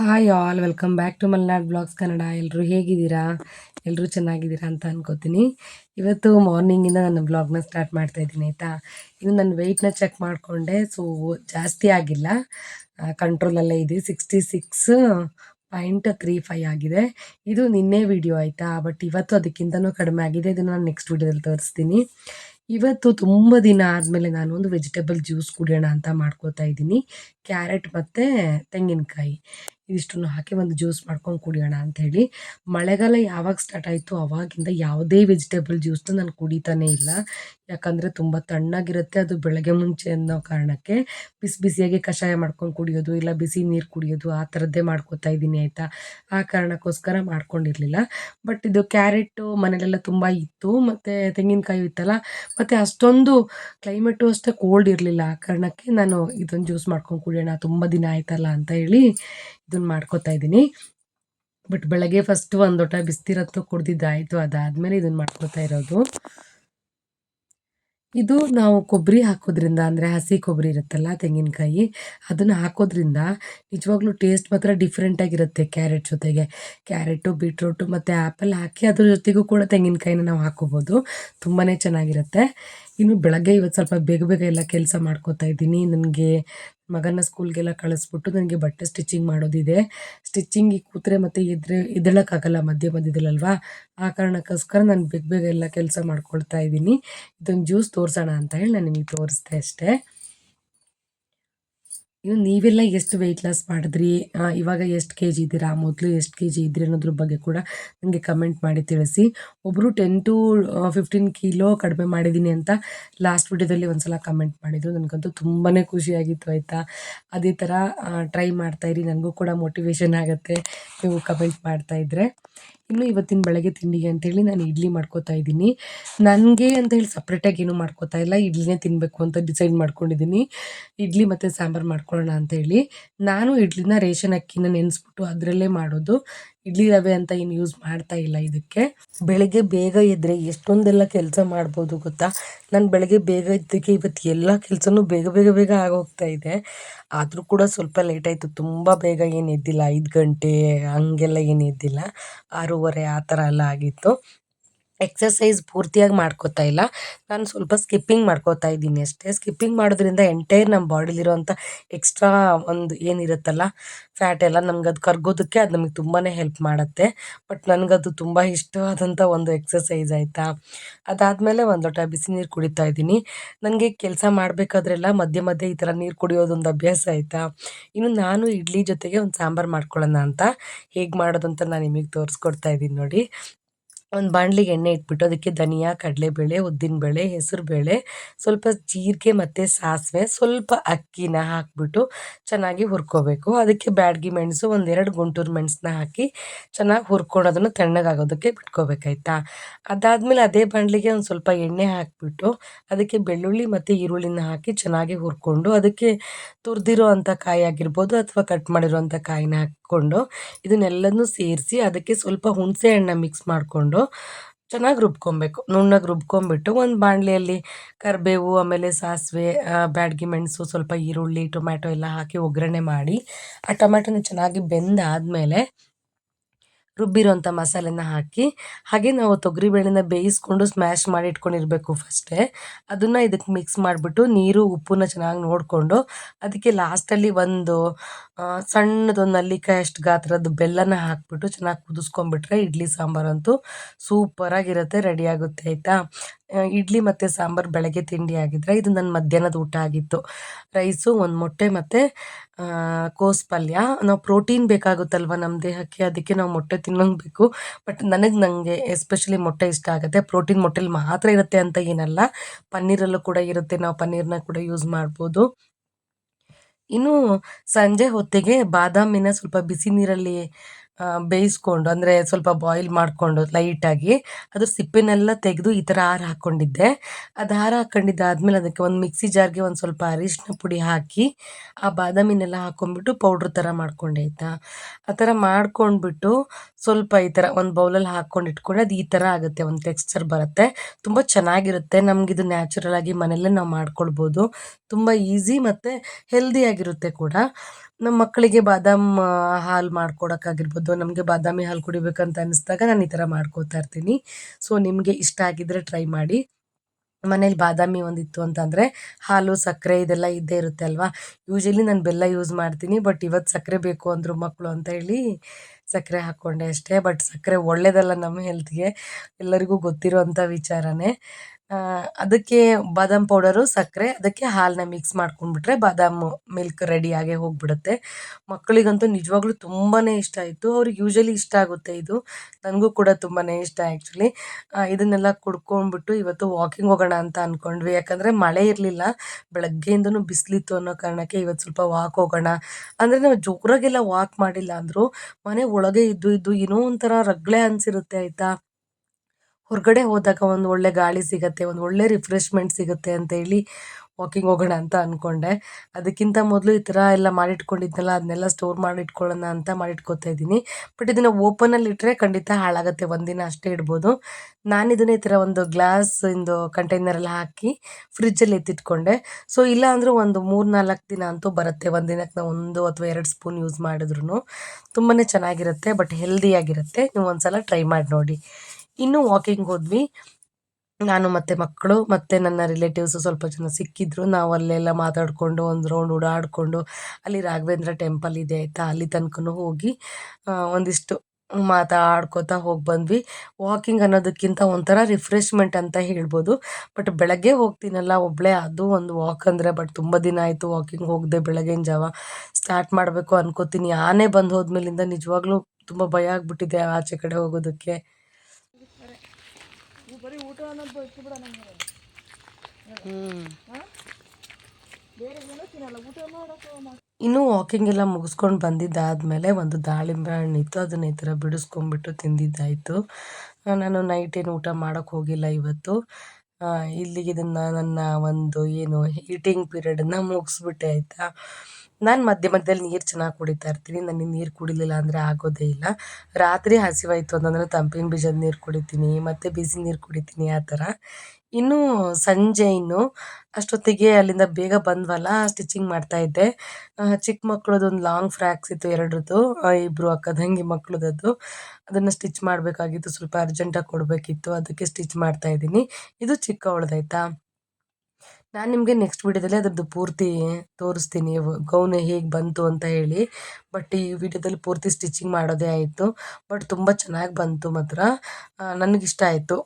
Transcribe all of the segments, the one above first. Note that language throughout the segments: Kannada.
Hi all welcome back to Malnad blogs Kannada ಎಲ್ಲರೂ ಹೇಗಿದ್ದೀರಾ? ಎಲ್ಲರೂ ಚೆನ್ನಾಗಿದ್ದೀರಾ ಅಂತ ಅನ್ಕೋತೀನಿ. ಇವತ್ತು ಮಾರ್ನಿಂಗಿಂದ ನನ್ನ ಬ್ಲಾಗ್ನ ಸ್ಟಾರ್ಟ್ ಮಾಡ್ತಾ ಇದ್ದೀನಿ, ಆಯಿತಾ? ಇನ್ನು ನನ್ನ ವೆಯ್ಟ್ನ ಚೆಕ್ ಮಾಡಿಕೊಂಡೆ ಸೊ ಜಾಸ್ತಿ ಆಗಿಲ್ಲ. ಕಂಟ್ರೋಲಲ್ಲೇ ಇದೆ. Sixty six point three five ಆಗಿದೆ. ಇದು ನಿನ್ನೆ ವಿಡಿಯೋ ಆಯಿತಾ? ಬಟ್ ಇವತ್ತು ಅದಕ್ಕಿಂತನೂ ಕಡಿಮೆ ಆಗಿದೆ. ಇದನ್ನು ನಾನು ನೆಕ್ಸ್ಟ್ ವಿಡಿಯೋದಲ್ಲಿ ತೋರಿಸ್ತೀನಿ. ಇವತ್ತು ತುಂಬ ದಿನ ಆದಮೇಲೆ ನಾನು ಒಂದು ವೆಜಿಟೇಬಲ್ ಜ್ಯೂಸ್ ಕುಡಿಯೋಣ ಅಂತ ಮಾಡ್ಕೋತಾ ಇದ್ದೀನಿ. ಕ್ಯಾರೆಟ್ ಮತ್ತು ತೆಂಗಿನಕಾಯಿ. ಇದಿಷ್ಟನ್ನು ಹಾಕಿ ಒಂದು ಜ್ಯೂಸ್ ಮಾಡ್ಕೊಂಡು ಕುಡಿಯೋಣ ಅಂಥೇಳಿ. ಮಳೆಗಾಲ ಯಾವಾಗ ಸ್ಟಾರ್ಟ್ ಆಯಿತು ಅವಾಗಿಂದ ಯಾವುದೇ ವೆಜಿಟೇಬಲ್ ಜ್ಯೂಸ್ನ ನಾನು ಕುಡಿತಾನೇ ಇಲ್ಲ. ಯಾಕಂದರೆ ತುಂಬ ತಣ್ಣಗಿರುತ್ತೆ. ಅದು ಬೆಳಗ್ಗೆ ಮುಂಚೆ ಅನ್ನೋ ಕಾರಣಕ್ಕೆ ಬಿಸಿ ಬಿಸಿಯಾಗಿ ಕಷಾಯ ಮಾಡ್ಕೊಂಡು ಕುಡಿಯೋದು, ಇಲ್ಲ ಬಿಸಿ ನೀರು ಕುಡಿಯೋದು ಆ ಥರದ್ದೇ ಮಾಡ್ಕೋತಾ ಇದ್ದೀನಿ ಆಯಿತಾ? ಆ ಕಾರಣಕ್ಕೋಸ್ಕರ ಮಾಡ್ಕೊಂಡಿರಲಿಲ್ಲ. ಬಟ್ ಇದು ಕ್ಯಾರೆಟು ಮನೇಲೆಲ್ಲ ತುಂಬ ಇತ್ತು. ಮತ್ತು ತೆಂಗಿನಕಾಯಿ ಇತ್ತಲ್ಲ, ಮತ್ತು ಅಷ್ಟೊಂದು ಕ್ಲೈಮೇಟು ಅಷ್ಟೇ ಕೋಲ್ಡ್ ಇರಲಿಲ್ಲ. ಆ ಕಾರಣಕ್ಕೆ ನಾನು ಇದೊಂದು ಜ್ಯೂಸ್ ಮಾಡ್ಕೊಂಡು ಕುಡಿಯೋಣ, ತುಂಬ ದಿನ ಆಯ್ತಲ್ಲ ಅಂತ ಹೇಳಿ ಇದನ್ನು ಮಾಡ್ಕೋತಾ ಇದ್ದೀನಿ ಬಟ್ ಬೆಳಗ್ಗೆ ಫಸ್ಟ್ ಒಂದು ಲೋಟ ಬಿಸ್ತಿರತ್ತು ಕುಡ್ದಿದ್ದಾಯಿತು. ಅದಾದಮೇಲೆ ಇದನ್ನ ಮಾಡ್ಕೋತಾ ಇರೋದು. ಇದು ನಾವು ಕೊಬ್ಬರಿ ಹಾಕೋದ್ರಿಂದ, ಅಂದರೆ ಹಸಿ ಕೊಬ್ಬರಿ ಇರುತ್ತಲ್ಲ ತೆಂಗಿನಕಾಯಿ, ಅದನ್ನು ಹಾಕೋದ್ರಿಂದ ನಿಜವಾಗ್ಲೂ ಟೇಸ್ಟ್ ಮಾತ್ರ ಡಿಫ್ರೆಂಟಾಗಿರುತ್ತೆ ಕ್ಯಾರೆಟ್ ಜೊತೆಗೆ. ಕ್ಯಾರೆಟು ಬೀಟ್ರೂಟು ಮತ್ತು ಆ್ಯಪಲ್ ಹಾಕಿ ಅದ್ರ ಜೊತೆಗೂ ಕೂಡ ತೆಂಗಿನಕಾಯಿನ ನಾವು ಹಾಕೋಬೋದು. ತುಂಬಾ ಚೆನ್ನಾಗಿರುತ್ತೆ. ಇನ್ನು ಬೆಳಗ್ಗೆ ಇವತ್ತು ಸ್ವಲ್ಪ ಬೇಗ ಬೇಗ ಎಲ್ಲ ಕೆಲಸ ಮಾಡ್ಕೋತಾ ಇದ್ದೀನಿ. ನನಗೆ ಮಗನ ಸ್ಕೂಲ್ಗೆಲ್ಲ ಕಳಿಸ್ಬಿಟ್ಟು ನನಗೆ ಬಟ್ಟೆ ಸ್ಟಿಚಿಂಗ್ ಮಾಡೋದಿದೆ. ಸ್ಟಿಚಿಂಗಿಗೆ ಕೂತ್ರೆ ಮತ್ತು ಎದ್ರೆ, ಎದ್ದೇಳೋಕ್ಕಾಗಲ್ಲ, ಮಧ್ಯ ಮಧ್ಯದಲ್ಲಲ್ವಾ? ಆ ಕಾರಣಕ್ಕೋಸ್ಕರ ನಾನು ಬೇಗ ಬೇಗ ಎಲ್ಲ ಕೆಲಸ ಮಾಡ್ಕೊಳ್ತಾ ಇದ್ದೀನಿ. ಇದೊಂದು ಜ್ಯೂಸ್ ತೋರಿಸೋಣ ಅಂತ ಹೇಳಿ ನಾನು ನಿಮಗೆ ತೋರಿಸ್ದೆ ಅಷ್ಟೇ. ಇನ್ನು ನೀವೆಲ್ಲ ಎಷ್ಟು ವೆಯ್ಟ್ ಲಾಸ್ ಮಾಡಿದ್ರಿ? ಇವಾಗ ಎಷ್ಟು ಕೆ ಜಿ ಇದ್ದೀರಾ? ಮೊದಲು ಎಷ್ಟು ಕೆ ಜಿ ಇದ್ರಿ ಅನ್ನೋದ್ರ ಬಗ್ಗೆ ಕೂಡ ನನಗೆ ಕಮೆಂಟ್ ಮಾಡಿ ತಿಳಿಸಿ. ಒಬ್ಬರು ಟೆನ್ ಟು ಫಿಫ್ಟೀನ್ ಕಿಲೋ ಕಡಿಮೆ ಮಾಡಿದ್ದೀನಿ ಅಂತ ಲಾಸ್ಟ್ ವಿಡಿಯೋದಲ್ಲಿ ಒಂದು ಸಲ ಕಮೆಂಟ್ ಮಾಡಿದರು. ನನಗಂತೂ ತುಂಬಾ ಖುಷಿಯಾಗಿತ್ತು ಆಯಿತಾ? ಅದೇ ಥರ ಟ್ರೈ ಮಾಡ್ತಾಯಿರಿ ನನಗೂ ಕೂಡ ಮೋಟಿವೇಶನ್ ಆಗುತ್ತೆ. ನೀವು ಕಮೆಂಟ್ ಮಾಡ್ತಾಯಿದ್ರೆ ಇನ್ನು ಇವತ್ತಿನ ಬೆಳಗ್ಗೆ ತಿಂಡಿಗೆ ಅಂತೇಳಿ ನಾನು ಇಡ್ಲಿ ಮಾಡ್ಕೋತಾ ಇದ್ದೀನಿ. ನನಗೆ ಅಂತ ಹೇಳಿ ಸಪ್ರೇಟಾಗಿ ಏನೂ ಮಾಡ್ಕೋತಾ ಇಲ್ಲ. ಇಡ್ಲಿನೇ ತಿನ್ನಬೇಕು ಅಂತ ಡಿಸೈಡ್ ಮಾಡ್ಕೊಂಡಿದ್ದೀನಿ. ಇಡ್ಲಿ ಮತ್ತು ಸಾಂಬಾರು ಮಾಡ್ಕೊಳ್ಳೋಣ ಅಂತೇಳಿ ನಾನು ಇಡ್ಲಿನ ರೇಷನ್ ಅಕ್ಕಿನ ನೆನೆಸ್ಬಿಟ್ಟು ಅದರಲ್ಲೇ ಮಾಡೋದು. ಇಡ್ಲಿ ರವೆ ಅಂತ ಏನು ಯೂಸ್ ಮಾಡ್ತಾ ಇಲ್ಲ ಇದಕ್ಕೆ. ಬೆಳಗ್ಗೆ ಬೇಗ ಎದ್ದರೆ ಎಷ್ಟೊಂದೆಲ್ಲ ಕೆಲಸ ಮಾಡ್ಬೋದು ಗೊತ್ತಾ? ನಾನು ಬೆಳಗ್ಗೆ ಬೇಗ ಇದ್ದಕ್ಕೆ ಇವತ್ತು ಎಲ್ಲ ಕೆಲಸನೂ ಬೇಗ ಬೇಗ ಬೇಗ ಆಗೋಗ್ತಾ ಇದೆ. ಆದರೂ ಕೂಡ ಸ್ವಲ್ಪ ಲೇಟ್ ಆಯಿತು. ತುಂಬ ಬೇಗ ಏನು ಎದ್ದಿಲ್ಲ. ಐದು ಗಂಟೆ ಹಂಗೆಲ್ಲ ಏನು ಎದ್ದಿಲ್ಲ. ಆರೂವರೆ ಆ ಥರ ಎಲ್ಲ ಆಗಿತ್ತು. ಎಕ್ಸಸೈಸ್ ಪೂರ್ತಿಯಾಗಿ ಮಾಡ್ಕೋತಾ ಇಲ್ಲ. ನಾನು ಸ್ವಲ್ಪ ಸ್ಕಿಪ್ಪಿಂಗ್ ಮಾಡ್ಕೋತಾ ಇದ್ದೀನಿ ಅಷ್ಟೇ. ಸ್ಕಿಪ್ಪಿಂಗ್ ಮಾಡೋದ್ರಿಂದ ಎಂಟೈರ್ ನಮ್ಮ ಬಾಡಿಲಿರುವಂಥ ಎಕ್ಸ್ಟ್ರಾ ಒಂದು ಏನಿರುತ್ತಲ್ಲ ಫ್ಯಾಟ್ ಎಲ್ಲ ನಮ್ಗೆ ಅದು ಕರ್ಗೋದಕ್ಕೆ ಅದು ನಮಗೆ ತುಂಬಾ ಹೆಲ್ಪ್ ಮಾಡುತ್ತೆ. ಬಟ್ ನನಗದು ತುಂಬ ಇಷ್ಟವಾದಂಥ ಒಂದು ಎಕ್ಸಸೈಸ್ ಆಯಿತಾ? ಅದಾದಮೇಲೆ ಒಂದು ಲೋಟ ಬಿಸಿ ನೀರು ಕುಡಿತಾ ಇದ್ದೀನಿ. ನನಗೆ ಕೆಲಸ ಮಾಡಬೇಕಾದ್ರೆಲ್ಲ ಮಧ್ಯೆ ಮಧ್ಯೆ ಈ ಥರ ನೀರು ಕುಡಿಯೋದೊಂದು ಅಭ್ಯಾಸ ಆಯಿತಾ? ಇನ್ನು ನಾನು ಇಡ್ಲಿ ಜೊತೆಗೆ ಒಂದು ಸಾಂಬಾರು ಮಾಡ್ಕೊಳ್ಳೋಣ ಅಂತ ಹೇಗೆ ಮಾಡೋದಂತ ನಾನು ನಿಮಗೆ ತೋರಿಸ್ಕೊಡ್ತಾ ಇದ್ದೀನಿ ನೋಡಿ. ಒಂದು ಬಾಣಲಿಗೆ ಎಣ್ಣೆ ಇಟ್ಬಿಟ್ಟು ಅದಕ್ಕೆ ಧನಿಯಾ, ಕಡಲೆಬೇಳೆ ಉದ್ದಿನಬೇಳೆ ಹೆಸರುಬೇಳೆ ಸ್ವಲ್ಪ ಜೀರಿಗೆ ಮತ್ತು ಸಾಸಿವೆ, ಸ್ವಲ್ಪ ಅಕ್ಕಿನ ಹಾಕಿಬಿಟ್ಟು ಚೆನ್ನಾಗಿ ಹುರ್ಕೋಬೇಕು. ಅದಕ್ಕೆ ಬ್ಯಾಡಗಿ ಮೆಣಸು ಒಂದೆರಡು ಗುಂಟೂರು ಮೆಣಸನ್ನ ಹಾಕಿ ಚೆನ್ನಾಗಿ ಹುರ್ಕೊಂಡು ಅದನ್ನು ತಣ್ಣಗಾಗೋದಕ್ಕೆ ಬಿಟ್ಕೋಬೇಕಾಯ್ತಾ? ಅದಾದಮೇಲೆ ಅದೇ ಬಾಣಲಿಗೆ ಒಂದು ಸ್ವಲ್ಪ ಎಣ್ಣೆ ಹಾಕಿಬಿಟ್ಟು ಅದಕ್ಕೆ ಬೆಳ್ಳುಳ್ಳಿ ಮತ್ತು ಈರುಳ್ಳಿನ ಹಾಕಿ ಚೆನ್ನಾಗಿ ಹುರ್ಕೊಂಡು ಅದಕ್ಕೆ ತುರಿದಿರೋ ಅಂಥ ಕಾಯಿ ಆಗಿರ್ಬೋದು ಅಥವಾ ಕಟ್ ಮಾಡಿರೋ ಅಂಥ ಕಾಯಿನ ಹಾಕ್ಕೊಂಡು ಇದನ್ನೆಲ್ಲನೂ ಸೇರಿಸಿ ಅದಕ್ಕೆ ಸ್ವಲ್ಪ ಹುಣಸೆ ಹಣ್ಣು ಮಿಕ್ಸ್ ಮಾಡಿಕೊಂಡು ಚೆನ್ನಾಗಿ ರುಬ್ಕೊಬೇಕು. ನುಣ್ಣಗೆ ರುಬ್ಕೊಂಬಿಟ್ಟು ಒಂದು ಬಾಣಲಿಯಲ್ಲಿ ಕರಿಬೇವು, ಆಮೇಲೆ ಸಾಸಿವೆ ಬ್ಯಾಡಗಿ ಮೆಣಸು, ಸ್ವಲ್ಪ ಈರುಳ್ಳಿ, ಟೊಮ್ಯಾಟೊ ಎಲ್ಲ ಹಾಕಿ ಒಗ್ಗರಣೆ ಮಾಡಿ, ಆ ಟೊಮ್ಯಾಟೊನ ಚೆನ್ನಾಗಿ ಬೆಂದಾದಮೇಲೆ ರುಬ್ಬಿರೋಂಥ ಮಸಾಲೆನ ಹಾಕಿ, ಹಾಗೆ ನಾವು ತೊಗರಿಬೇಳೆನ ಬೇಯಿಸ್ಕೊಂಡು ಸ್ಮ್ಯಾಶ್ ಮಾಡಿ ಇಟ್ಕೊಂಡಿರಬೇಕು ಫಸ್ಟೇ ಅದನ್ನು ಇದಕ್ಕೆ ಮಿಕ್ಸ್ ಮಾಡಿಬಿಟ್ಟು ನೀರು ಉಪ್ಪನ್ನ ಚೆನ್ನಾಗಿ ನೋಡಿಕೊಂಡು, ಅದಕ್ಕೆ ಲಾಸ್ಟಲ್ಲಿ ಒಂದು ಸಣ್ಣದೊಂದು ನಲ್ಲಿಕಾಯಿ ಅಷ್ಟು ಗಾತ್ರದ ಬೆಲ್ಲನ ಹಾಕಿಬಿಟ್ಟು ಚೆನ್ನಾಗಿ ಕುದಿಸ್ಕೊಂಬಿಟ್ರೆ ಇಡ್ಲಿ ಸಾಂಬಾರಂತೂ ಸೂಪರಾಗಿರುತ್ತೆ ರೆಡಿ ಆಗುತ್ತೆ, ಆಯಿತಾ? ಇಡ್ಲಿ ಮತ್ತು ಸಾಂಬಾರು ಬೆಳಗ್ಗೆ ತಿಂಡಿ ಆಗಿದ್ದರೆ ಇದು ನನ್ನ ಮಧ್ಯಾಹ್ನದ ಊಟ ಆಗಿತ್ತು. ರೈಸು, ಒಂದು ಮೊಟ್ಟೆ ಮತ್ತು ಕೋಸು ಪಲ್ಯ. ನಾವು ಪ್ರೋಟೀನ್ ಬೇಕಾಗುತ್ತಲ್ವ ನಮ್ಮ ದೇಹಕ್ಕೆ, ಅದಕ್ಕೆ ನಾವು ಮೊಟ್ಟೆ ತಿನ್ನೋಂಗೆ ಬಟ್ ನನಗೆ ನನಗೆ ಎಸ್ಪೆಷಲಿ ಮೊಟ್ಟೆ ಇಷ್ಟ ಆಗುತ್ತೆ. ಪ್ರೋಟೀನ್ ಮೊಟ್ಟೆಲಿ ಮಾತ್ರ ಇರುತ್ತೆ ಅಂತ ಏನಲ್ಲ. ಪನ್ನೀರಲ್ಲೂ ಕೂಡ ಇರುತ್ತೆ. ನಾವು ಪನ್ನೀರನ್ನ ಕೂಡ ಯೂಸ್ ಮಾಡ್ಬೋದು. ಇನ್ನು ಸಂಜೆ ಹೊತ್ತಿಗೆ ಬಾದಾಮಿನ ಸ್ವಲ್ಪ ಬಿಸಿ ನೀರಲ್ಲಿ ಬೇಯಿಸ್ಕೊಂಡು, ಅಂದರೆ ಸ್ವಲ್ಪ ಬಾಯ್ಲ್ ಮಾಡಿಕೊಂಡು ಲೈಟಾಗಿ ಅದ್ರ ಸಿಪ್ಪೆನೆಲ್ಲ ತೆಗೆದು ಈ ಥರ ಹಾರ ಹಾಕ್ಕೊಂಡಿದ್ದೆ. ಅದು ಹಾರ ಹಾಕ್ಕೊಂಡಿದ್ದಾದ್ಮೇಲೆ ಅದಕ್ಕೆ ಒಂದು ಮಿಕ್ಸಿ ಜಾರ್ಗೆ ಒಂದು ಸ್ವಲ್ಪ ಅರಿಶಿನ ಪುಡಿ ಹಾಕಿ, ಆ ಬಾದಾಮಿನೆಲ್ಲ ಹಾಕ್ಕೊಂಡ್ಬಿಟ್ಟು ಪೌಡ್ರ್ ಥರ ಮಾಡ್ಕೊಂಡೆ, ಆಯಿತಾ? ಆ ಥರ ಮಾಡ್ಕೊಂಡ್ಬಿಟ್ಟು ಸ್ವಲ್ಪ ಈ ಥರ ಒಂದು ಬೌಲಲ್ಲಿ ಹಾಕ್ಕೊಂಡು ಇಟ್ಕೊಂಡೆ ಅದು ಈ ಥರ ಆಗುತ್ತೆ, ಒಂದು ಟೆಕ್ಸ್ಚರ್ ಬರುತ್ತೆ. ತುಂಬ ಚೆನ್ನಾಗಿರುತ್ತೆ ನಮಗಿದು ನ್ಯಾಚುರಲ್ ಆಗಿ ಮನೆಯಲ್ಲೇ ನಾವು ಮಾಡ್ಕೊಳ್ಬೋದು. ತುಂಬ ಈಸಿ ಮತ್ತು ಹೆಲ್ದಿಯಾಗಿರುತ್ತೆ ಕೂಡ. ನಮ್ಮ ಮಕ್ಕಳಿಗೆ ಬಾದಾಮ್ ಹಾಲು ಮಾಡ್ಕೊಡೋಕ್ಕಾಗಿರ್ಬೋದು ನಮಗೆ ಬಾದಾಮಿ ಹಾಲು ಕುಡಿಬೇಕಂತ ಅನ್ನಿಸ್ದಾಗ ನಾನು ಈ ಥರ ಮಾಡ್ಕೋತಾ ಇರ್ತೀನಿ. ಸೊ ನಿಮಗೆ ಇಷ್ಟ ಆಗಿದ್ದರೆ ಟ್ರೈ ಮಾಡಿ. ಮನೇಲಿ ಬಾದಾಮಿ ಒಂದಿತ್ತು ಅಂತಂದರೆ ಹಾಲು, ಸಕ್ಕರೆ ಇದೆಲ್ಲ ಇದ್ದೇ ಇರುತ್ತೆ ಅಲ್ವಾ? ಯೂಶಲಿ ನಾನು ಬೆಲ್ಲ ಯೂಸ್ ಮಾಡ್ತೀನಿ ಬಟ್ ಇವತ್ತು ಸಕ್ಕರೆ ಬೇಕು ಅಂದರು ಮಕ್ಕಳು ಅಂತ ಹೇಳಿ ಸಕ್ಕರೆ ಹಾಕ್ಕೊಂಡೆ ಅಷ್ಟೇ. ಬಟ್ ಸಕ್ಕರೆ ಒಳ್ಳೆಯದಲ್ಲ ನಮ್ಮ ಹೆಲ್ತ್ಗೆ ಎಲ್ಲರಿಗೂ ಗೊತ್ತಿರೋವಂಥ ವಿಚಾರನೇ. ಅದಕ್ಕೆ ಬಾದಾಮ್ ಪೌಡರು, ಸಕ್ಕರೆ, ಅದಕ್ಕೆ ಹಾಲನ್ನ ಮಿಕ್ಸ್ ಮಾಡ್ಕೊಂಡ್ಬಿಟ್ರೆ ಬಾದಾಮ್ ಮಿಲ್ಕ್ ರೆಡಿಯಾಗೇ ಹೋಗ್ಬಿಡುತ್ತೆ. ಮಕ್ಕಳಿಗಂತೂ ನಿಜವಾಗ್ಲೂ ತುಂಬಾ ಇಷ್ಟ ಆಯಿತು. ಅವ್ರಿಗೆ ಯೂಶಲಿ ಇಷ್ಟ ಆಗುತ್ತೆ ಇದು. ನನಗೂ ಕೂಡ ತುಂಬಾ ಇಷ್ಟ ಆ್ಯಕ್ಚುಲಿ ಇದನ್ನೆಲ್ಲ ಕುಡ್ಕೊಂಡ್ಬಿಟ್ಟು ಇವತ್ತು ವಾಕಿಂಗ್ ಹೋಗೋಣ ಅಂತ ಅಂದ್ಕೊಂಡ್ವಿ ಯಾಕಂದರೆ ಮಳೆ ಇರಲಿಲ್ಲ. ಬೆಳಗ್ಗೆಯಿಂದನೂ ಬಿಸಿಲಿತ್ತು ಅನ್ನೋ ಕಾರಣಕ್ಕೆ ಇವತ್ತು ಸ್ವಲ್ಪ ವಾಕ್ ಹೋಗೋಣ. ಅಂದರೆ ನಾವು ಜೋರಾಗೆಲ್ಲ ವಾಕ್ ಮಾಡಿಲ್ಲ ಅಂದರೂ, ಮನೆ ಒಳಗೆ ಇದ್ದು ಇದ್ದು ಏನೋ ಒಂಥರ ರಗಳೆ ಅನಿಸಿರುತ್ತೆ ಆಯಿತಾ? ಹೊರಗಡೆ ಹೋದಾಗ ಒಂದು ಒಳ್ಳೆ ಗಾಳಿ ಸಿಗುತ್ತೆ, ಒಂದು ಒಳ್ಳೆ ರಿಫ್ರೆಶ್ಮೆಂಟ್ ಸಿಗುತ್ತೆ ಅಂತ ಹೇಳಿ ವಾಕಿಂಗ್ ಹೋಗೋಣ ಅಂತ ಅಂದ್ಕೊಂಡೆ ಅದಕ್ಕಿಂತ ಮೊದಲು ಈ ಥರ ಎಲ್ಲ ಮಾಡಿಟ್ಕೊಂಡಿದ್ನಲ್ಲ, ಅದನ್ನೆಲ್ಲ ಸ್ಟೋರ್ ಮಾಡಿ ಇಟ್ಕೊಳ್ಳೋಣ ಅಂತ ಮಾಡಿಟ್ಕೋತಾ ಇದ್ದೀನಿ. ಬಟ್ ಇದನ್ನು ಓಪನಲ್ಲಿ ಇಟ್ಟರೆ ಖಂಡಿತ ಹಾಳಾಗುತ್ತೆ ಒಂದಿನ ಅಷ್ಟೇ ಇಡ್ಬೋದು. ನಾನು ಇದನ್ನ ಈ ಥರ ಒಂದು ಗ್ಲಾಸ್ ಇಂದು ಕಂಟೈನರಲ್ಲಿ ಹಾಕಿ ಫ್ರಿಜ್ಜಲ್ಲಿ ಎತ್ತಿಟ್ಕೊಂಡೆ. ಸೊ ಇಲ್ಲ ಅಂದರೂ ಒಂದು ಮೂರು ನಾಲ್ಕು ದಿನ ಅಂತೂ ಬರುತ್ತೆ ಒಂದಿನಕ್ಕೆ ದಿನಕ್ಕೆ ನಾವು ಒಂದು ಅಥವಾ ಎರಡು ಸ್ಪೂನ್ ಯೂಸ್ ಮಾಡಿದ್ರು ತುಂಬಾ ಚೆನ್ನಾಗಿರುತ್ತೆ ಬಟ್ ಹೆಲ್ದಿಯಾಗಿರುತ್ತೆ ನೀವು ಒಂದು ಸಲ ಟ್ರೈ ಮಾಡಿ ನೋಡಿ. ಇನ್ನೂ ವಾಕಿಂಗ್ ಹೋದ್ವಿ. ನಾನು ಮತ್ತು ಮಕ್ಕಳು, ಮತ್ತು ನನ್ನ ರಿಲೇಟಿವ್ಸು ಸ್ವಲ್ಪ ಜನ ಸಿಕ್ಕಿದ್ರು. ನಾವು ಅಲ್ಲೆಲ್ಲ ಮಾತಾಡಿಕೊಂಡು, ಒಂದು ರೌಂಡ್ ಓಡಾಡಿಕೊಂಡು, ಅಲ್ಲಿ ರಾಘವೇಂದ್ರ ಟೆಂಪಲ್ ಇದೆ ಆಯಿತಾ, ಅಲ್ಲಿ ತನಕನೂ ಹೋಗಿ ಒಂದಿಷ್ಟು ಮಾತಾಡ್ಕೋತಾ ಹೋಗಿ ಬಂದ್ವಿ. ವಾಕಿಂಗ್ ಅನ್ನೋದಕ್ಕಿಂತ ಒಂಥರ ರಿಫ್ರೆಶ್ಮೆಂಟ್ ಅಂತ ಹೇಳ್ಬೋದು. ಬಟ್ ಬೆಳಗ್ಗೆ ಹೋಗ್ತೀನಲ್ಲ ಒಬ್ಬಳೇ ಅದು ಒಂದು ವಾಕ್ ಅಂದರೆ ಬಟ್ ತುಂಬ ದಿನ ಆಯಿತು ವಾಕಿಂಗ್ ಹೋಗದೆ ಬೆಳಗಿನ ಜಾವ. ಸ್ಟಾರ್ಟ್ ಮಾಡಬೇಕು ಅನ್ಕೋತೀನಿ. ಆನೆ ಬಂದು ಹೋದ್ಮೇಲಿಂದ ನಿಜವಾಗ್ಲೂ ತುಂಬ ಭಯ ಆಗ್ಬಿಟ್ಟಿದೆ ಆಚೆ ಕಡೆ ಹೋಗೋದಕ್ಕೆ. ಇನ್ನು ವಾಕಿಂಗ್ ಎಲ್ಲ ಮುಗಿಸ್ಕೊಂಡು ಬಂದಿದ್ದಾದಮೇಲೆ ಒಂದು ದಾಳಿಂಬೆ ಹಣ್ಣಿತ್ತು ಅದನ್ನ ಈ ಥರ ಬಿಡಿಸ್ಕೊಂಡ್ಬಿಟ್ಟು ತಿಂದಿದ್ದಾಯಿತು. ನಾನು ನೈಟ್ ಏನು ಊಟ ಮಾಡೋಕ್ಕೆ ಹೋಗಿಲ್ಲ ಇವತ್ತು. ಇಲ್ಲಿಗೆ ಇದನ್ನು ನನ್ನ ಒಂದು ಏನು ಈಟಿಂಗ್ ಪೀರಿಯಡನ್ನು ಮುಗಿಸ್ಬಿಟ್ಟೆ ಆಯಿತಾ? ನಾನು ಮಧ್ಯ ಮಧ್ಯದಲ್ಲಿ ನೀರು ಚೆನ್ನಾಗಿ ಕುಡಿತಾ ಇರ್ತೀನಿ. ನನಗೆ ನೀರು ಕುಡಿಲಿಲ್ಲ ಅಂದರೆ ಆಗೋದೇ ಇಲ್ಲ. ರಾತ್ರಿ ಹಸಿವಾಯಿತು ಅಂತಂದರೆ ತಂಪಿನ ಬೀಜದ ನೀರು ಕುಡಿತೀನಿ, ಮತ್ತು ಬಿಸಿ ನೀರು ಕುಡಿತೀನಿ ಆ ಥರ. ಇನ್ನು ಸಂಜೆ ಇನ್ನು ಅಷ್ಟೊತ್ತಿಗೆ ಅಲ್ಲಿಂದ ಬೇಗ ಬಂದ್ವಲ್ಲ, ಸ್ಟಿಚಿಂಗ್ ಮಾಡ್ತಾ ಇದ್ದೆ. ಚಿಕ್ಕ ಮಕ್ಕಳದೊಂದು ಲಾಂಗ್ ಫ್ರಾಕ್ಸ್ ಇತ್ತು ಎರಡರದ್ದು ಇಬ್ಬರು ಅಕ್ಕ ತಂಗಿ ಮಕ್ಳದ್ದು ಅದನ್ನು ಸ್ಟಿಚ್ ಮಾಡಬೇಕಾಗಿತ್ತು, ಸ್ವಲ್ಪ ಅರ್ಜೆಂಟಾಗಿ ಕೊಡಬೇಕಿತ್ತು, ಅದಕ್ಕೆ ಸ್ಟಿಚ್ ಮಾಡ್ತಾ ಇದ್ದೀನಿ. ಇದು ಚಿಕ್ಕವಳದಾಯ್ತಾ? ನಾನು ನಿಮಗೆ ನೆಕ್ಸ್ಟ್ ವಿಡಿಯೋದಲ್ಲಿ ಅದ್ರದ್ದು ಪೂರ್ತಿ ತೋರಿಸ್ತೀನಿ. ಗೌನ್ ಹೇಗೆ ಬಂತು ಅಂತ ಹೇಳಿ. ಬಟ್ ಈ ವಿಡಿಯೋದಲ್ಲಿ ಪೂರ್ತಿ ಸ್ಟಿಚಿಂಗ್ ಮಾಡೋದೇ ಆಯಿತು. ಬಟ್ ತುಂಬ ಚೆನ್ನಾಗಿ ಬಂತು ಮಾತ್ರ. ನನಗಿಷ್ಟ ಆಯಿತು.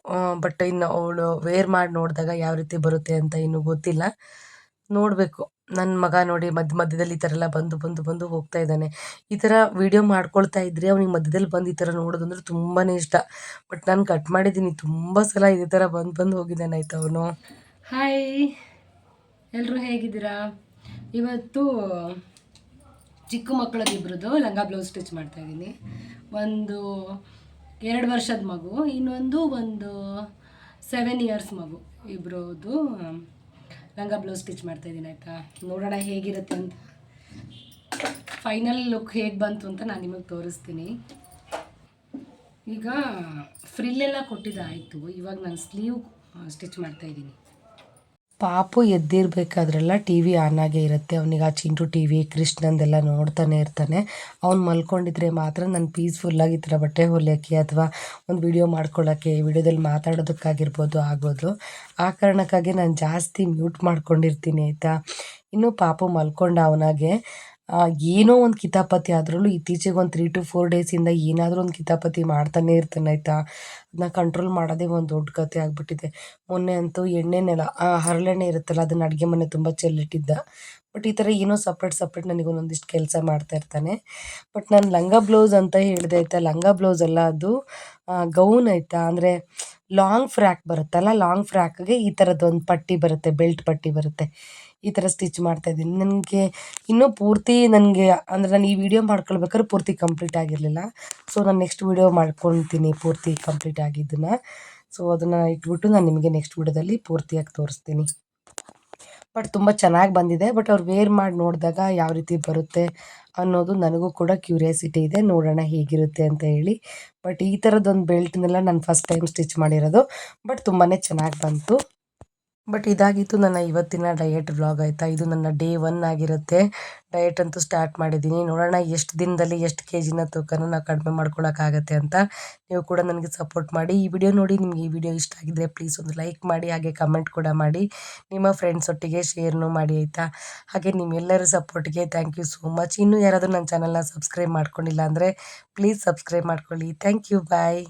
ಬಟ್ ಇನ್ನು ಅವಳು ವೇರ್ ಮಾಡಿ ನೋಡಿದಾಗ ಯಾವ ರೀತಿ ಬರುತ್ತೆ ಅಂತ ಇನ್ನೂ ಗೊತ್ತಿಲ್ಲ. ನೋಡಬೇಕು. ನನ್ನ ಮಗ ನೋಡಿ ಮಧ್ಯ ಮಧ್ಯದಲ್ಲಿ ಈ ಥರ ಎಲ್ಲ ಬಂದು ಬಂದು ಬಂದು ಹೋಗ್ತಾ ಇದ್ದಾನೆ. ಈ ಥರ ವಿಡಿಯೋ ಮಾಡ್ಕೊಳ್ತಾ ಇದ್ರೆ ಅವ್ನಿಗೆ ಮಧ್ಯದಲ್ಲಿ ಬಂದು ಈ ಥರ ನೋಡೋದು ಅಂದರೆ ತುಂಬಾ ಇಷ್ಟ. ಬಟ್ ನಾನು ಕಟ್ ಮಾಡಿದ್ದೀನಿ. ತುಂಬ ಸಲ ಇದೇ ಥರ ಬಂದು ಬಂದು ಹೋಗಿದ್ದಾನೆ ಆಯ್ತು ಅವನು. ಹಾಯ್ ಎಲ್ಲರೂ ಹೇಗಿದ್ದೀರಾ? ಇವತ್ತು ಚಿಕ್ಕ ಮಕ್ಕಳದಿಬ್ರದ್ದು ಲಂಗ ಬ್ಲೌಸ್ ಸ್ಟಿಚ್ ಮಾಡ್ತಾ ಇದ್ದೀನಿ. ಒಂದು ಎರಡು ವರ್ಷದ ಮಗು, ಇನ್ನೊಂದು ಒಂದು ಸೆವೆನ್ ಇಯರ್ಸ್ ಮಗು. ಇಬ್ಬರದ್ದು ಲಂಗ ಬ್ಲೌಸ್ ಸ್ಟಿಚ್ ಮಾಡ್ತಾ ಇದ್ದೀನಿ ಆಯಿತಾ? ನೋಡೋಣ ಹೇಗಿರುತ್ತೆ ಅಂತ. ಫೈನಲ್ ಲುಕ್ ಹೇಗೆ ಬಂತು ಅಂತ ನಾನು ನಿಮಗೆ ತೋರಿಸ್ತೀನಿ. ಈಗ ಫ್ರಿಲ್ಲೆಲ್ಲ ಕೊಟ್ಟಿದ್ದಾಯಿತು. ಇವಾಗ ನಾನು ಸ್ಲೀವ್ ಸ್ಟಿಚ್ ಮಾಡ್ತಾ ಇದ್ದೀನಿ. ಪಾಪು ಎದ್ದಿರಬೇಕಾದ್ರೆಲ್ಲ ಟಿ ವಿ ಆನ್ ಆಗೇ ಇರುತ್ತೆ. ಅವನಿಗೆ ಆ ಚಿಂಟು ಟಿ ವಿ, ಕೃಷ್ಣಂದೆಲ್ಲ ನೋಡ್ತಾನೆ ಇರ್ತಾನೆ. ಅವ್ನು ಮಲ್ಕೊಂಡಿದ್ರೆ ಮಾತ್ರ ನಾನು ಪೀಸ್ಫುಲ್ಲಾಗಿ ಈ ಥರ ಬಟ್ಟೆ ಹೊಲಿಯೋಕ್ಕೆ ಅಥವಾ ಒಂದು ವಿಡಿಯೋ ಮಾಡ್ಕೊಳ್ಳೋಕ್ಕೆ ವಿಡಿಯೋದಲ್ಲಿ ಮಾತಾಡೋದಕ್ಕಾಗಿರ್ಬೋದು ಆಗ್ಬೋದು. ಆ ಕಾರಣಕ್ಕಾಗಿ ನಾನು ಜಾಸ್ತಿ ಮ್ಯೂಟ್ ಮಾಡ್ಕೊಂಡಿರ್ತೀನಿ, ಆಯಿತಾ? ಇನ್ನು ಪಾಪು ಮಲ್ಕೊಂಡ ಅವನಾಗೆ ಏನೋ ಒಂದು ಕಿತಾಪತಿ ಆದ್ರೂ ಇತ್ತೀಚೆಗೆ ಒಂದು ತ್ರೀ ಟು ಫೋರ್ ಡೇಸಿಂದ ಏನಾದರೂ ಒಂದು ಕಿತಾಪತಿ ಮಾಡ್ತಾನೆ ಇರ್ತಾನೆ, ಆಯಿತಾ? ಅದನ್ನ ಕಂಟ್ರೋಲ್ ಮಾಡೋದೇ ಒಂದು ದೊಡ್ಡ ಕತೆ ಆಗಿಬಿಟ್ಟಿದೆ. ಮೊನ್ನೆ ಅಂತೂ ಎಣ್ಣೆನೆಲ್ಲ ಹರಳೆಣ್ಣೆ ಇರುತ್ತಲ್ಲ, ಅದನ್ನು ಅಡುಗೆ ಮನೆ ತುಂಬ ಚೆಲ್ಲಿಟ್ಟಿದ್ದ. ಬಟ್ ಈ ಥರ ಏನೋ ಸಪ್ರೇಟ್ ಸಪ್ರೇಟ್ ನನಗೆ ಒಂದೊಂದಿಷ್ಟು ಕೆಲಸ ಮಾಡ್ತಾ ಇರ್ತಾನೆ. ಬಟ್ ನಾನು ಲಂಗ ಬ್ಲೌಸ್ ಅಂತ ಹೇಳಿದೆ, ಆಯಿತಾ? ಲಂಗ ಬ್ಲೌಸ್ ಅಲ್ಲ ಅದು ಗೌನ್ ಆಯಿತಾ? ಅಂದರೆ ಲಾಂಗ್ ಫ್ರ್ಯಾಕ್ ಬರುತ್ತಲ್ಲ, ಲಾಂಗ್ ಫ್ರ್ಯಾಕ್ಗೆ ಈ ಥರದ್ದೊಂದು ಪಟ್ಟಿ ಬರುತ್ತೆ, ಬೆಲ್ಟ್ ಪಟ್ಟಿ ಬರುತ್ತೆ. ಈ ಥರ ಸ್ಟಿಚ್ ಮಾಡ್ತಾ ಇದ್ದೀನಿ. ನನಗೆ ಇನ್ನೂ ಪೂರ್ತಿ ನನಗೆ, ಅಂದರೆ ನಾನು ಈ ವಿಡಿಯೋ ಮಾಡ್ಕೊಳ್ಬೇಕಾದ್ರೆ ಪೂರ್ತಿ ಕಂಪ್ಲೀಟ್ ಆಗಿರಲಿಲ್ಲ. ಸೊ, ನಾನು ನೆಕ್ಸ್ಟ್ ವಿಡಿಯೋ ಮಾಡ್ಕೊತೀನಿ ಪೂರ್ತಿ ಕಂಪ್ಲೀಟ್ ಆಗಿದ್ದನ್ನು. ಸೊ, ಅದನ್ನು ಇಟ್ಬಿಟ್ಟು ನಾನು ನಿಮಗೆ ನೆಕ್ಸ್ಟ್ ವಿಡಿಯೋದಲ್ಲಿ ಪೂರ್ತಿಯಾಗಿ ತೋರಿಸ್ತೀನಿ. ಬಟ್ ತುಂಬ ಚೆನ್ನಾಗಿ ಬಂದಿದೆ. ಬಟ್ ಅವ್ರು ವೇರ್ ಮಾಡಿ ನೋಡಿದಾಗ ಯಾವ ರೀತಿ ಬರುತ್ತೆ ಅನ್ನೋದು ನನಗೂ ಕೂಡ ಕ್ಯೂರಿಯಾಸಿಟಿ ಇದೆ. ನೋಡೋಣ ಹೇಗಿರುತ್ತೆ ಅಂತ ಹೇಳಿ. ಬಟ್ ಈ ಥರದ್ದೊಂದು ಬೆಲ್ಟ್ನೆಲ್ಲ ನಾನು ಫಸ್ಟ್ ಟೈಮ್ ಸ್ಟಿಚ್ ಮಾಡಿರೋದು. ಬಟ್ ತುಂಬಾ ಚೆನ್ನಾಗಿ ಬಂತು. ಬಟ್ ಇದಾಗಿತ್ತು ನನ್ನ ಇವತ್ತಿನ ಡಯಟ್ ವ್ಲಾಗ್ ಆಯಿತಾ? ಇದು ನನ್ನ ಡೇ ಒನ್ ಆಗಿರುತ್ತೆ. ಡಯಟ್ ಅಂತೂ ಸ್ಟಾರ್ಟ್ ಮಾಡಿದ್ದೀನಿ. ನೋಡೋಣ, ಎಷ್ಟು ದಿನದಲ್ಲಿ ಎಷ್ಟು ಕೆ ಜಿನ ತೂಕನ ನಾವು ಕಡಿಮೆ ಮಾಡ್ಕೊಳ್ಳೋಕ್ಕಾಗತ್ತೆ ಅಂತ ನೀವು ಕೂಡ ನನಗೆ ಸಪೋರ್ಟ್ ಮಾಡಿ. ಈ ವಿಡಿಯೋ ನೋಡಿ ನಿಮಗೆ ಈ ವಿಡಿಯೋ ಇಷ್ಟ ಆಗಿದ್ರೆ ಪ್ಲೀಸ್ ಒಂದು ಲೈಕ್ ಮಾಡಿ, ಹಾಗೆ ಕಮೆಂಟ್ ಕೂಡ ಮಾಡಿ. ನಿಮ್ಮ ಫ್ರೆಂಡ್ಸ್ ಒಟ್ಟಿಗೆ ಶೇರ್ನು ಮಾಡಿ ಆಯಿತಾ? ಹಾಗೆ ನಿಮ್ಮೆಲ್ಲರ ಸಪೋರ್ಟ್ಗೆ ಥ್ಯಾಂಕ್ ಯು ಸೋ ಮಚ್ ಇನ್ನೂ ಯಾರಾದರೂ ನನ್ನ ಚಾನಲ್ನ ಸಬ್ಸ್ಕ್ರೈಬ್ ಮಾಡ್ಕೊಂಡಿಲ್ಲ ಅಂದರೆ ಪ್ಲೀಸ್ ಸಬ್ಸ್ಕ್ರೈಬ್ ಮಾಡ್ಕೊಳ್ಳಿ. Thank you bye